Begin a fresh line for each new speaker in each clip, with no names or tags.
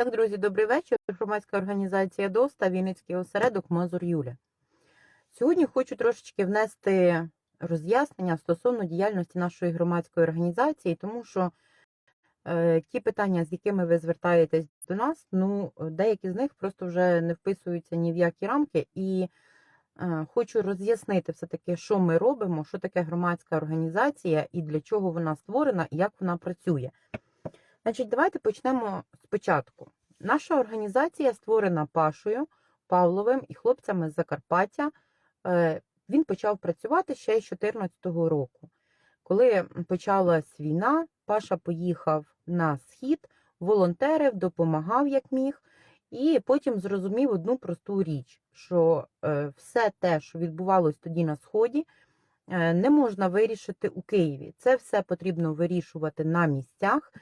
Так, друзі, добрий вечір. Громадська організація ДОСТА, Вінницький осередок Мазур Юля. Сьогодні хочу трошечки внести роз'яснення стосовно діяльності нашої громадської організації, тому що е, ті питання, з якими ви звертаєтесь до нас, ну, деякі з них просто вже не вписуються ні в які рамки. І е, хочу роз'яснити все-таки, що ми робимо, що таке громадська організація і для чого вона створена, і як вона працює. Значить, давайте почнемо спочатку. Наша організація створена Пашою Павловим і хлопцями з Закарпаття. Е, Він почав працювати ще з 2014 року. Коли почалась війна, Паша поїхав на схід, волонтерив, допомагав як міг, і потім зрозумів одну просту річ: що е, все те, що відбувалось тоді на сході, е, не можна вирішити у Києві. Це все потрібно вирішувати на місцях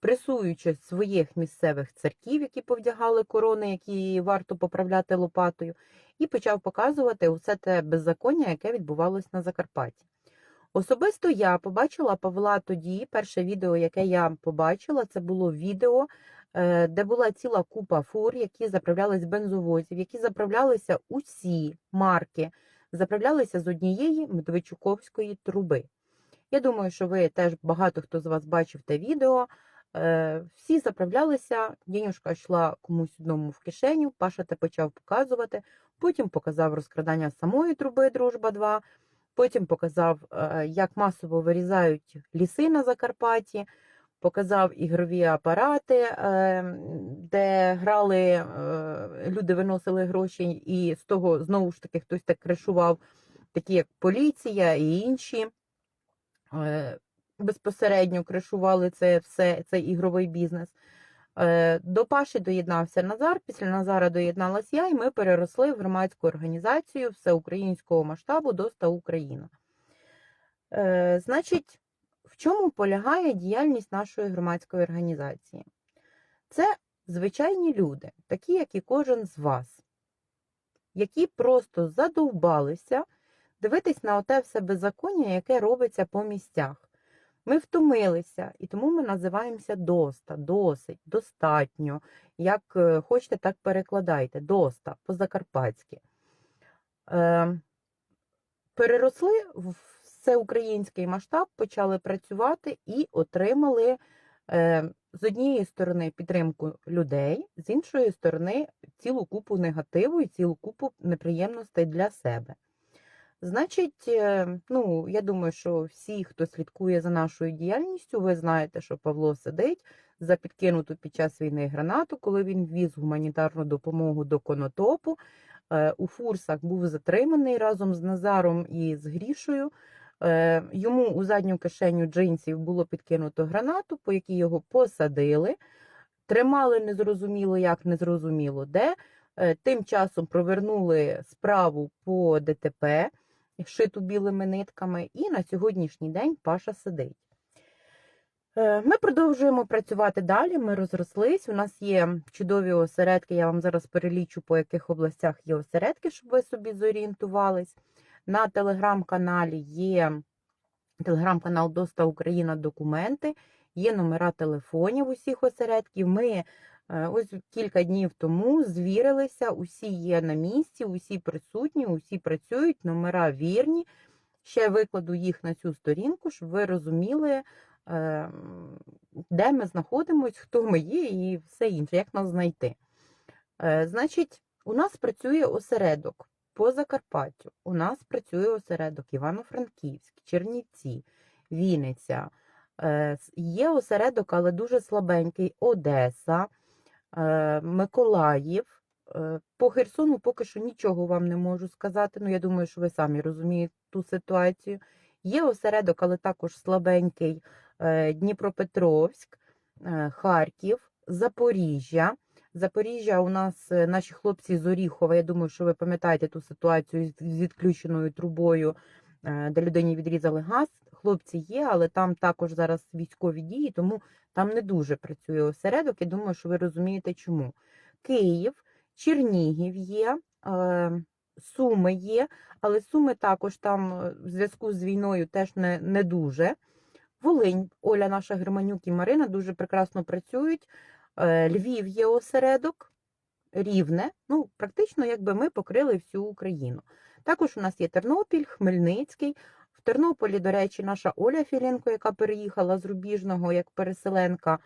пресуючи своїх місцевих царків, які повдягали корони, які варто поправляти лопатою, і почав показувати усе те беззаконня, яке відбувалось на Закарпатті. Особисто я побачила Павла тоді. Перше відео, яке я побачила, це було відео, е, де була ціла купа фур, які заправлялись бензовозів, які заправлялися усі марки, заправлялися з однієї Медведчуковської труби. Я думаю, що ви теж багато хто з вас бачив те відео. Е, Всі заправлялися, денюжка йшла комусь одному в кишеню, Паша те почав показувати, потім показав розкрадання самої труби Дружба 2, потім показав, е, як масово вирізають ліси на Закарпатті, показав ігрові апарати, е, де грали, е, люди виносили гроші, і з того знову ж таки хтось так кришував, такі як поліція і інші. Безпосередньо кришували це все, цей ігровий бізнес. Е, До Паші доєднався Назар. Після Назара доєдналась я, і ми переросли в громадську організацію всеукраїнського масштабу ДОСТА Україна. Е, Значить, в чому полягає діяльність нашої громадської організації? Це звичайні люди, такі, як і кожен з вас, які просто задовбалися дивитись на оте все беззаконня, яке робиться по місцях. Ми втомилися, і тому ми називаємося доста, досить, достатньо. Як е, хочете, так перекладайте. Доста по-закарпатськи. Е, переросли в всеукраїнський масштаб, почали працювати і отримали е, з однієї сторони підтримку людей, з іншої сторони, цілу купу негативу і цілу купу неприємностей для себе. Значить, е, ну, я думаю, що всі, хто слідкує за нашою діяльністю, ви знаєте, що Павло сидить за підкинуту під час війни гранату, коли він віз гуманітарну допомогу до Конотопу. Е, у Фурсах був затриманий разом з Назаром і з Грішою. Е, йому у задню кишеню джинсів було підкинуто гранату, по якій його посадили, тримали незрозуміло, як незрозуміло де. Тим часом провернули справу по ДТП шиту білими нитками, і на сьогоднішній день Паша сидить. Е, ми продовжуємо працювати далі, ми розрослись. У нас є чудові осередки, я вам зараз перелічу, по яких областях є осередки, щоб ви собі зорієнтувались. На телеграм-каналі є телеграм-канал Доста Україна документи, є номера телефонів усіх осередків. Ми ось кілька днів тому звірилися, усі є на місці, усі присутні, усі працюють, номера вірні. Ще викладу їх на цю сторінку, щоб ви розуміли, е, де ми знаходимося, хто ми є і все інше, як нас знайти. Е, значить, у нас працює осередок по Закарпаттю. У нас працює осередок Івано-Франківськ, Чернівці, Вінниця. Є осередок, але дуже слабенький Одеса. Е, Миколаїв. Е, по Херсону поки що нічого вам не можу сказати. Ну, я думаю, що ви самі розумієте ту ситуацію. Є осередок, але також слабенький е, Дніпропетровськ, Харків, Запоріжжя. Запоріжжя у нас наші хлопці з Оріхова. Я думаю, що ви пам'ятаєте ту ситуацію з відключеною трубою, де людині відрізали газ. Хлопці є, але там також зараз військові дії, тому там не дуже працює осередок. Я думаю, що ви розумієте, чому. Київ, Чернігів є, е, Суми є, але Суми також там е, в зв'язку з війною теж не, не дуже. Волинь, Оля, наша Германюк і Марина дуже прекрасно працюють. Е, Львів є осередок, Рівне. Ну, практично, якби ми покрили всю Україну. Також у нас є Тернопіль, Хмельницький. В Тернополі, до речі, наша Оля Філенко, яка переїхала з Рубіжного як переселенка,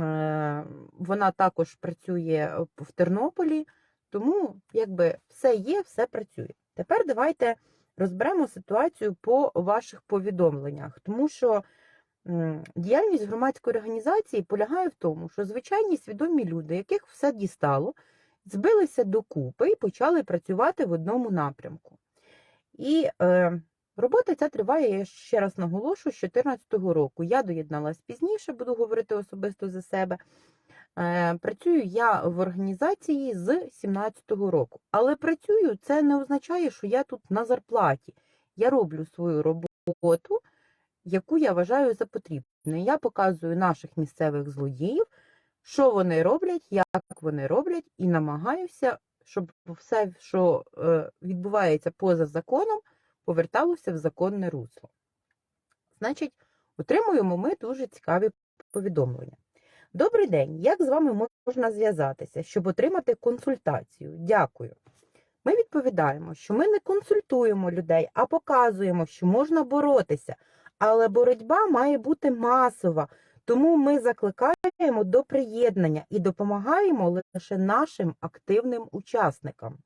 е, вона також працює в Тернополі. Тому, якби все є, все працює. Тепер давайте розберемо ситуацію по ваших повідомленнях, тому що діяльність громадської організації полягає в тому, що звичайні свідомі люди, яких все дістало, збилися докупи і почали працювати в одному напрямку. І е, робота ця триває, я ще раз наголошую, з 2014 року. Я доєдналась пізніше, буду говорити особисто за себе. Е, Працюю я в організації з 2017 року. Але працюю це не означає, що я тут на зарплаті. Я роблю свою роботу, яку я вважаю за потрібне. Я показую наших місцевих злодіїв, що вони роблять, як вони роблять, і намагаюся, щоб все, що е, відбувається поза законом, поверталося в законне русло. Значить, отримуємо ми дуже цікаві повідомлення. Добрий день, як з вами можна зв'язатися, щоб отримати консультацію? Дякую. Ми відповідаємо, що ми не консультуємо людей, а показуємо, що можна боротися. Але боротьба має бути масова, тому ми закликаємо до приєднання і допомагаємо лише нашим активним учасникам.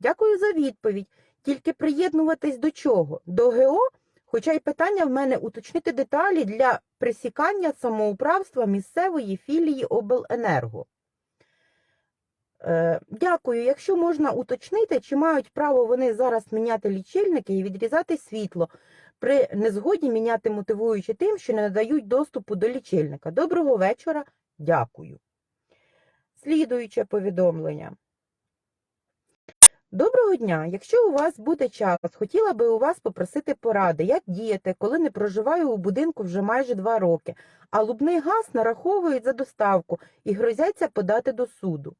Дякую за відповідь. Тільки приєднуватись до чого? До ГО? Хоча й питання в мене уточнити деталі для пресікання самоуправства місцевої філії обленерго. Е, Дякую. Якщо можна уточнити, чи мають право вони зараз міняти лічильники і відрізати світло, при незгоді міняти мотивуючи тим, що не надають доступу до лічильника. Доброго вечора. Дякую. Слідуюче повідомлення. Доброго дня! Якщо у вас буде час, хотіла би у вас попросити поради, як діяти, коли не проживаю у будинку вже майже два роки, а лубний газ нараховують за доставку і грозяться подати до суду.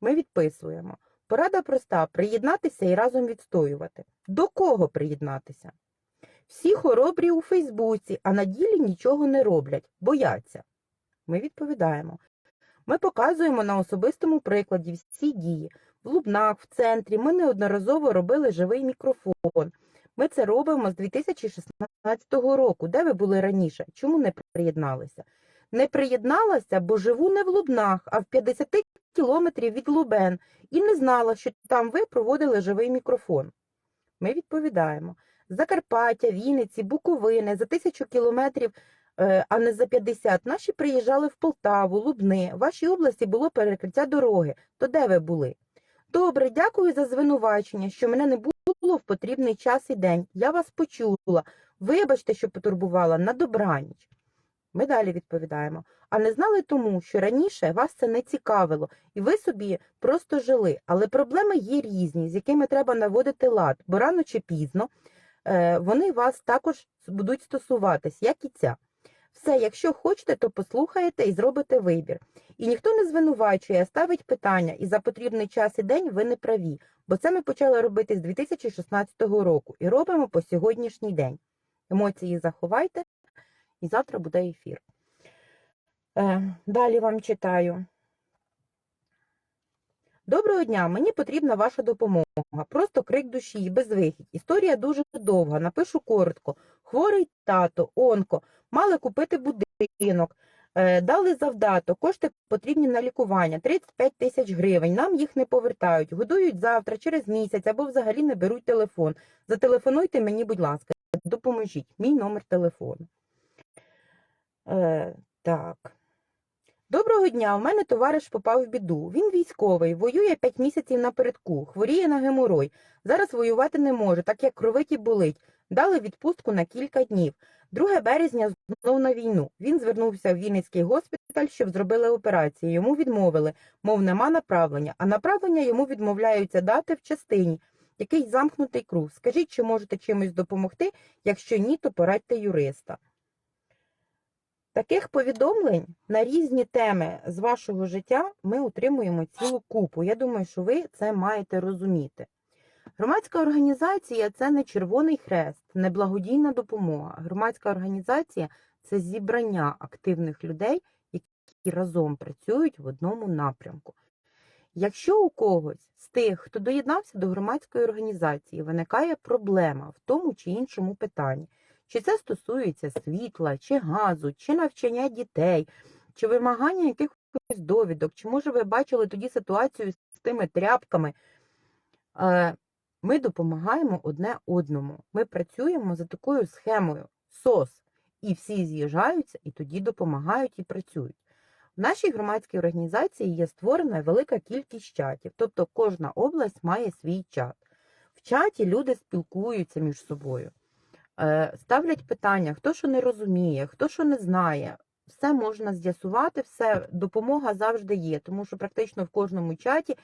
Ми відписуємо. Порада проста приєднатися і разом відстоювати. До кого приєднатися? Всі хоробрі у Фейсбуці, а на ділі нічого не роблять, бояться. Ми відповідаємо. Ми показуємо на особистому прикладі всі дії. В Лубнах, в центрі ми неодноразово робили живий мікрофон. Ми це робимо з 2016 року. Де ви були раніше? Чому не приєдналися? Не приєдналася, бо живу не в Лубнах, а в 50 кілометрів від Лубен і не знала, що там ви проводили живий мікрофон. Ми відповідаємо. Закарпаття, Вінниці, Буковини за тисячу кілометрів, е, а не за 50, наші приїжджали в Полтаву, Лубни. В вашій області було перекриття дороги. То де ви були? Добре, дякую за звинувачення, що мене не було в потрібний час і день. Я вас почула. Вибачте, що потурбувала на добраніч. Ми далі відповідаємо. А не знали тому, що раніше вас це не цікавило, і ви собі просто жили. Але проблеми є різні, з якими треба наводити лад, бо рано чи пізно е, вони вас також будуть стосуватись, як і ця. Все, якщо хочете, то послухаєте і зробите вибір. І ніхто не звинувачує, ставить питання, і за потрібний час і день ви не праві, бо це ми почали робити з 2016 року і робимо по сьогоднішній день. Емоції заховайте, і завтра буде ефір. Е, далі вам читаю. Доброго дня, мені потрібна ваша допомога. Просто крик душі безвихідь. Історія дуже довга, напишу коротко. Хворий тато, онко, мали купити будинок, е, дали завдаток, кошти потрібні на лікування, 35 тисяч гривень. Нам їх не повертають, годують завтра, через місяць або взагалі не беруть телефон. Зателефонуйте мені, будь ласка, допоможіть. Мій номер телефону. Е, так. Доброго дня, у мене товариш попав в біду. Він військовий, воює 5 місяців напередку, хворіє на геморой. Зараз воювати не може, так як кровиті болить. Дали відпустку на кілька днів. 2 березня знов на війну. Він звернувся в Вінницький госпіталь, щоб зробили операцію. Йому відмовили, мов нема направлення, а направлення йому відмовляються дати в частині. Якийсь замкнутий круг. Скажіть, чи можете чимось допомогти? Якщо ні, то порадьте юриста. Таких повідомлень на різні теми з вашого життя ми отримуємо цілу купу. Я думаю, що ви це маєте розуміти. Громадська організація це не Червоний Хрест, не благодійна допомога. Громадська організація це зібрання активних людей, які разом працюють в одному напрямку. Якщо у когось з тих, хто доєднався до громадської організації, виникає проблема в тому чи іншому питанні, чи це стосується світла, чи газу, чи навчання дітей, чи вимагання якихось довідок, чи може ви бачили тоді ситуацію з тими тряпками, е, ми допомагаємо одне одному. Ми працюємо за такою схемою СОС, і всі з'їжджаються і тоді допомагають і працюють. В нашій громадській організації є створена велика кількість чатів, тобто кожна область має свій чат. В чаті люди спілкуються між собою, ставлять питання, хто що не розуміє, хто що не знає. Все можна з'ясувати, все допомога завжди є, тому що практично в кожному чаті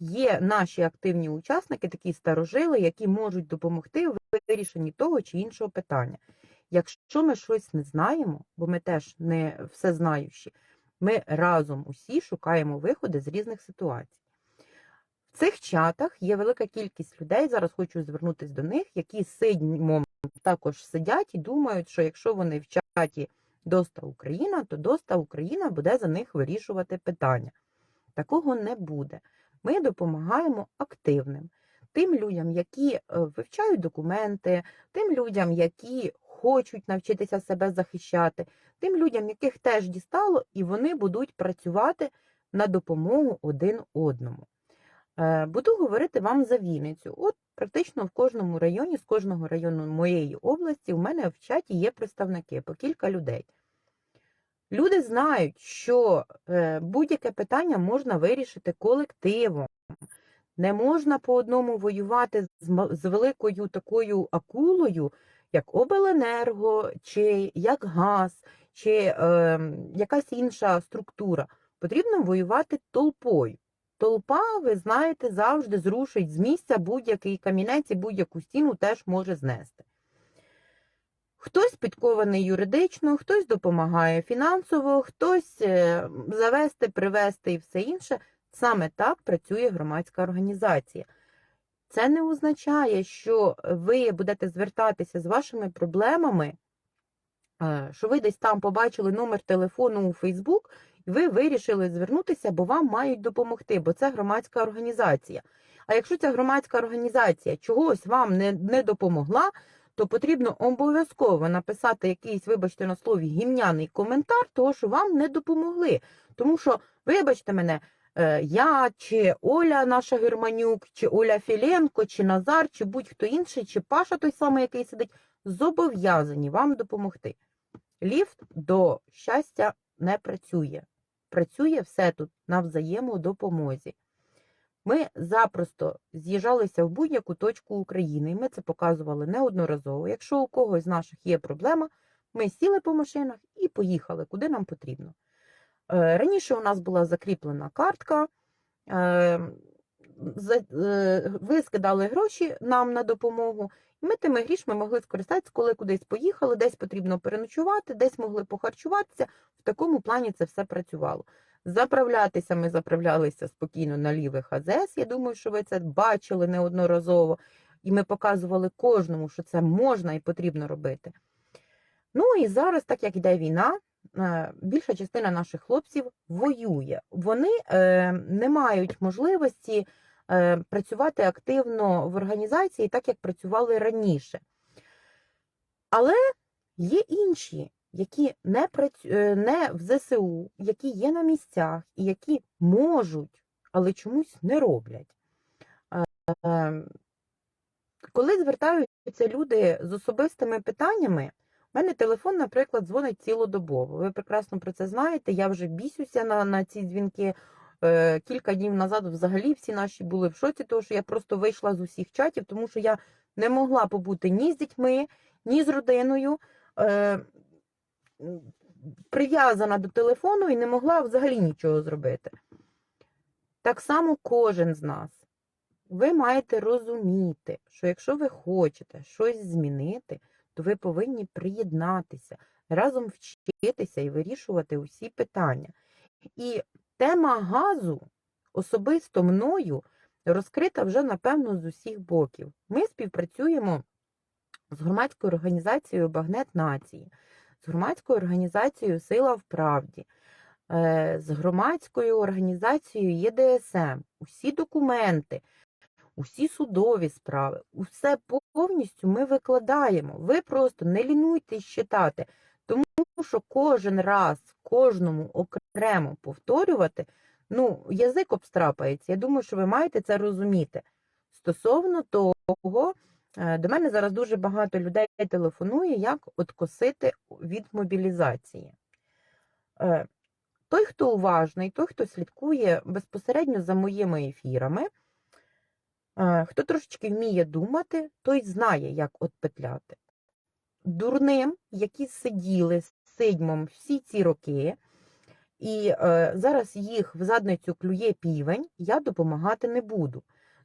є наші активні учасники, такі старожили, які можуть допомогти в вирішенні того чи іншого питання. Якщо ми щось не знаємо, бо ми теж не все знаючі, ми разом усі шукаємо виходи з різних ситуацій. В цих чатах є велика кількість людей. Зараз хочу звернутися до них, які сидмом також сидять і думають, що якщо вони в чаті Доста Україна, то Доста Україна буде за них вирішувати питання. Такого не буде. Ми допомагаємо активним, тим людям, які е, вивчають документи, тим людям, які хочуть навчитися себе захищати, тим людям, яких теж дістало, і вони будуть працювати на допомогу один одному. Е, Буду говорити вам за Вінницю. От практично в кожному районі, з кожного району моєї області, у мене в чаті є представники по кілька людей. Люди знають, що е, будь-яке питання можна вирішити колективом. Не можна по одному воювати з, великою такою акулою, як обленерго, чи як газ, чи е, якась інша структура. Потрібно воювати толпою. Толпа, ви знаєте, завжди зрушить з місця будь-який камінець і будь-яку стіну теж може знести. Хтось підкований юридично, хтось допомагає фінансово, хтось е, завести, привести і все інше. Саме так працює громадська організація. Це не означає, що ви будете звертатися з вашими проблемами, е, що ви десь там побачили номер телефону у Фейсбук, і ви вирішили звернутися, бо вам мають допомогти, бо це громадська організація. А якщо ця громадська організація чогось вам не, не допомогла, то потрібно обов'язково написати якийсь, вибачте на слові, гімняний коментар, того, що вам не допомогли. Тому що, вибачте мене, е, я, чи Оля наша Германюк, чи Оля Філенко, чи Назар, чи будь-хто інший, чи Паша той самий, який сидить, зобов'язані вам допомогти. Ліфт до щастя не працює. Працює все тут на взаємодопомозі. Ми запросто з'їжджалися в будь-яку точку України, і ми це показували неодноразово. Якщо у когось з наших є проблема, ми сіли по машинах і поїхали, куди нам потрібно. Е, Раніше у нас була закріплена картка, е, за- е, ви скидали гроші нам на допомогу, і ми тими грішми могли скористатися, коли кудись поїхали, десь потрібно переночувати, десь могли похарчуватися. В такому плані це все працювало. Заправлятися ми заправлялися спокійно на лівих АЗС. Я думаю, що ви це бачили неодноразово. І ми показували кожному, що це можна і потрібно робити. Ну і зараз, так як йде війна, е, більша частина наших хлопців воює. Вони е, не мають можливості е, працювати активно в організації, так як працювали раніше. Але є інші, які не, працю... е, не в ЗСУ, які є на місцях і які можуть, але чомусь не роблять. Е, Коли звертаються люди з особистими питаннями, у мене телефон, наприклад, дзвонить цілодобово. Ви прекрасно про це знаєте. Я вже бісюся на, на ці дзвінки. Е, Кілька днів назад взагалі всі наші були в шоці, тому що я просто вийшла з усіх чатів, тому що я не могла побути ні з дітьми, ні з родиною. Е, Прив'язана до телефону і не могла взагалі нічого зробити. Так само кожен з нас. Ви маєте розуміти, що якщо ви хочете щось змінити, то ви повинні приєднатися, разом вчитися і вирішувати усі питання. І тема газу особисто мною розкрита вже, напевно, з усіх боків. Ми співпрацюємо з громадською організацією Багнет Нації, з громадською організацією Сила в правді. е, з громадською організацією ЄДСМ. Усі документи, усі судові справи, усе повністю ми викладаємо. Ви просто не лінуйтесь читати, що кожен раз кожному окремо повторювати, ну, язик обстрапається. Я думаю, що ви маєте це розуміти. Стосовно того, е, до мене зараз дуже багато людей телефонує, як откосити від мобілізації. Е, Той, хто уважний, той, хто слідкує безпосередньо за моїми ефірами, е, хто трошечки вміє думати, той знає, як отпетляти. Дурним, які сиділи сидьмом всі ці роки, і е, зараз їх в задницю клює півень, я допомагати не буду.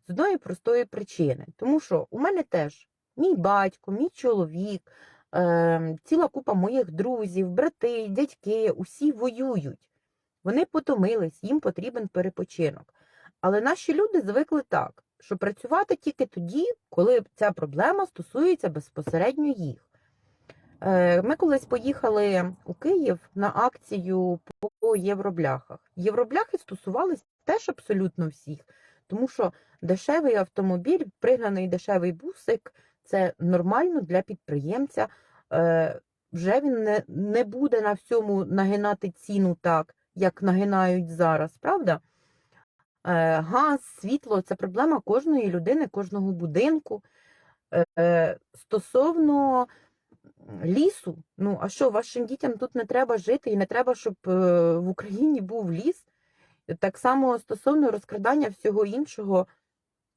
З одної простої причини. Тому що у мене теж мій батько, мій чоловік, е, ціла купа моїх друзів, брати, дядьки, усі воюють. Вони потомились, їм потрібен перепочинок. Але наші люди звикли так, що працювати тільки тоді, коли ця проблема стосується безпосередньо їх. Е, Ми колись поїхали у Київ на акцію по євробляхах. Євробляхи стосувались теж абсолютно всіх, тому що дешевий автомобіль, пригнаний дешевий бусик це нормально для підприємця. Е, Вже він не, не буде на всьому нагинати ціну так, як нагинають зараз, правда? Е, Газ, світло це проблема кожної людини, кожного будинку. Стосовно лісу, ну а що, вашим дітям тут не треба жити і не треба, щоб е, в Україні був ліс. Так само стосовно розкрадання всього іншого,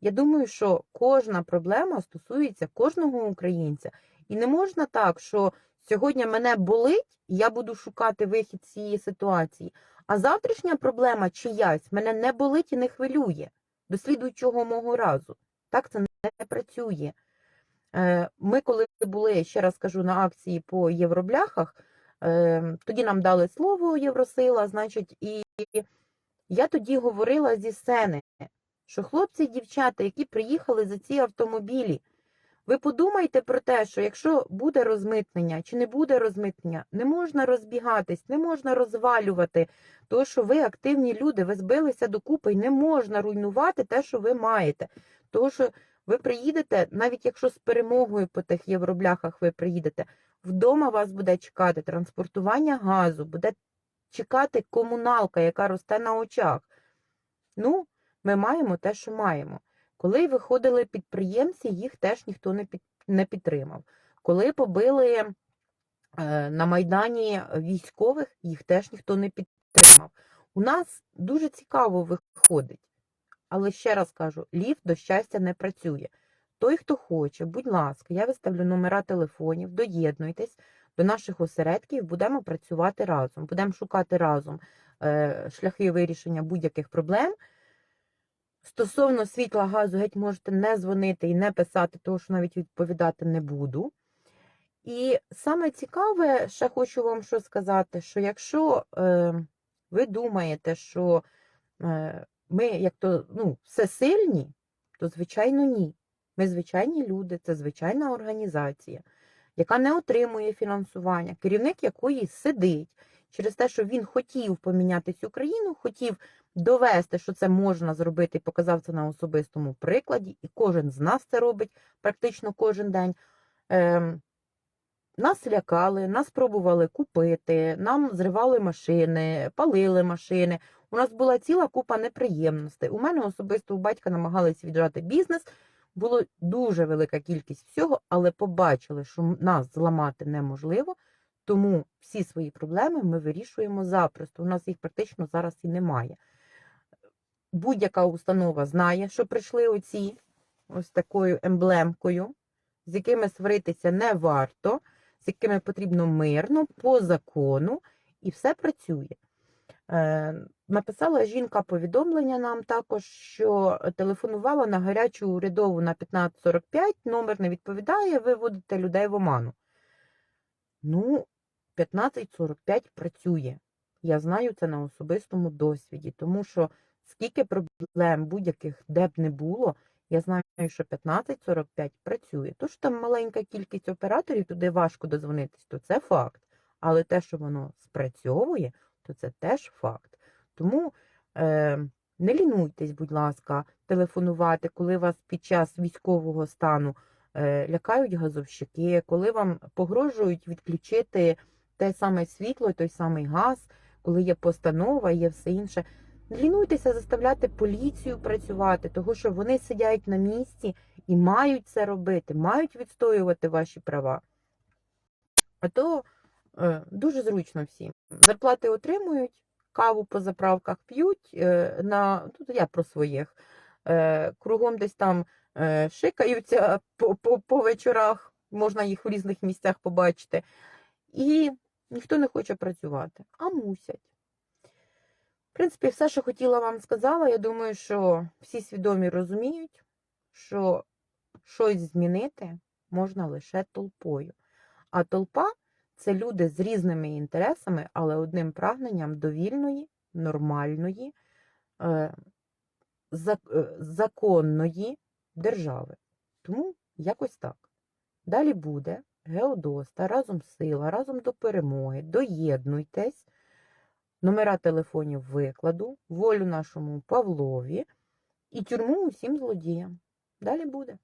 я думаю, що кожна проблема стосується кожного українця. І не можна так, що сьогодні мене болить, і я буду шукати вихід з цієї ситуації. А завтрашня проблема чиясь мене не болить і не хвилює до слідуючого мого разу. Так це не працює. Е, Ми, коли були, ще раз кажу, на акції по євробляхах, е, тоді нам дали слово Євросила, значить, і я тоді говорила зі сцени, що хлопці і дівчата, які приїхали за ці автомобілі, ви подумайте про те, що якщо буде розмитнення чи не буде розмитнення, не можна розбігатись, не можна розвалювати, то що ви активні люди, ви збилися докупи і не можна руйнувати те, що ви маєте. Тому що ви приїдете, навіть якщо з перемогою по тих євробляхах ви приїдете, вдома вас буде чекати транспортування газу, буде чекати комуналка, яка росте на очах. Ну, ми маємо те, що маємо. Коли виходили підприємці, їх теж ніхто не під, не підтримав. Коли побили е, на Майдані військових, їх теж ніхто не підтримав. У нас дуже цікаво виходить. Але ще раз кажу, ліфт до щастя не працює. Той, хто хоче, будь ласка, я виставлю номера телефонів, доєднуйтесь до наших осередків, будемо працювати разом, будемо шукати разом е, шляхи вирішення будь-яких проблем. Стосовно світла газу, геть можете не дзвонити і не писати, тому що навіть відповідати не буду. І саме цікаве, ще хочу вам що сказати, що якщо е, ви думаєте, що е, ми як то ну, всесильні, то звичайно ні. Ми звичайні люди, це звичайна організація, яка не отримує фінансування, керівник якої сидить через те, що він хотів поміняти цю країну, хотів довести, що це можна зробити, і показав це на особистому прикладі, і кожен з нас це робить практично кожен день. Ем, нас лякали, нас пробували купити, нам зривали машини, палили машини. У нас була ціла купа неприємностей. У мене особисто у батька намагалися віджати бізнес. Було дуже велика кількість всього, але побачили, що нас зламати неможливо, тому всі свої проблеми ми вирішуємо запросто. У нас їх практично зараз і немає. Будь-яка установа знає, що прийшли оці ось такою емблемкою, з якими сваритися не варто, з якими потрібно мирно, по закону, і все працює. Е, Написала жінка повідомлення нам також, що телефонувала на гарячу урядову на 1545, номер не відповідає, ви вводите людей в оману. Ну, 1545 працює. Я знаю це на особистому досвіді, тому що скільки проблем будь-яких де б не було, я знаю, що 1545 працює. Тож там маленька кількість операторів, туди важко дозвонитись, то це факт. Але те, що воно спрацьовує, то це теж факт. Тому е, не лінуйтесь, будь ласка, телефонувати, коли вас під час військового стану е, лякають газовщики, коли вам погрожують відключити те саме світло, той самий газ, коли є постанова, є все інше. Не лінуйтеся заставляти поліцію працювати, тому що вони сидять на місці і мають це робити, мають відстоювати ваші права. А то дуже зручно всім. Зарплати отримують, каву по заправках п'ють. Е, на, тут я про своїх. Е, кругом десь там е, шикаються по вечорах, можна їх в різних місцях побачити. І ніхто не хоче працювати, а мусять. В принципі, все, що хотіла вам сказала, я думаю, що всі свідомі розуміють, що щось змінити можна лише толпою. А толпа це люди з різними інтересами, але одним прагненням до вільної, нормальної, е, е, законної держави. Тому якось так. Далі буде Геодоста, разом сила, разом до перемоги. Доєднуйтесь. Номера телефонів викладу, волю нашому Павлові і тюрму усім злодіям. Далі буде.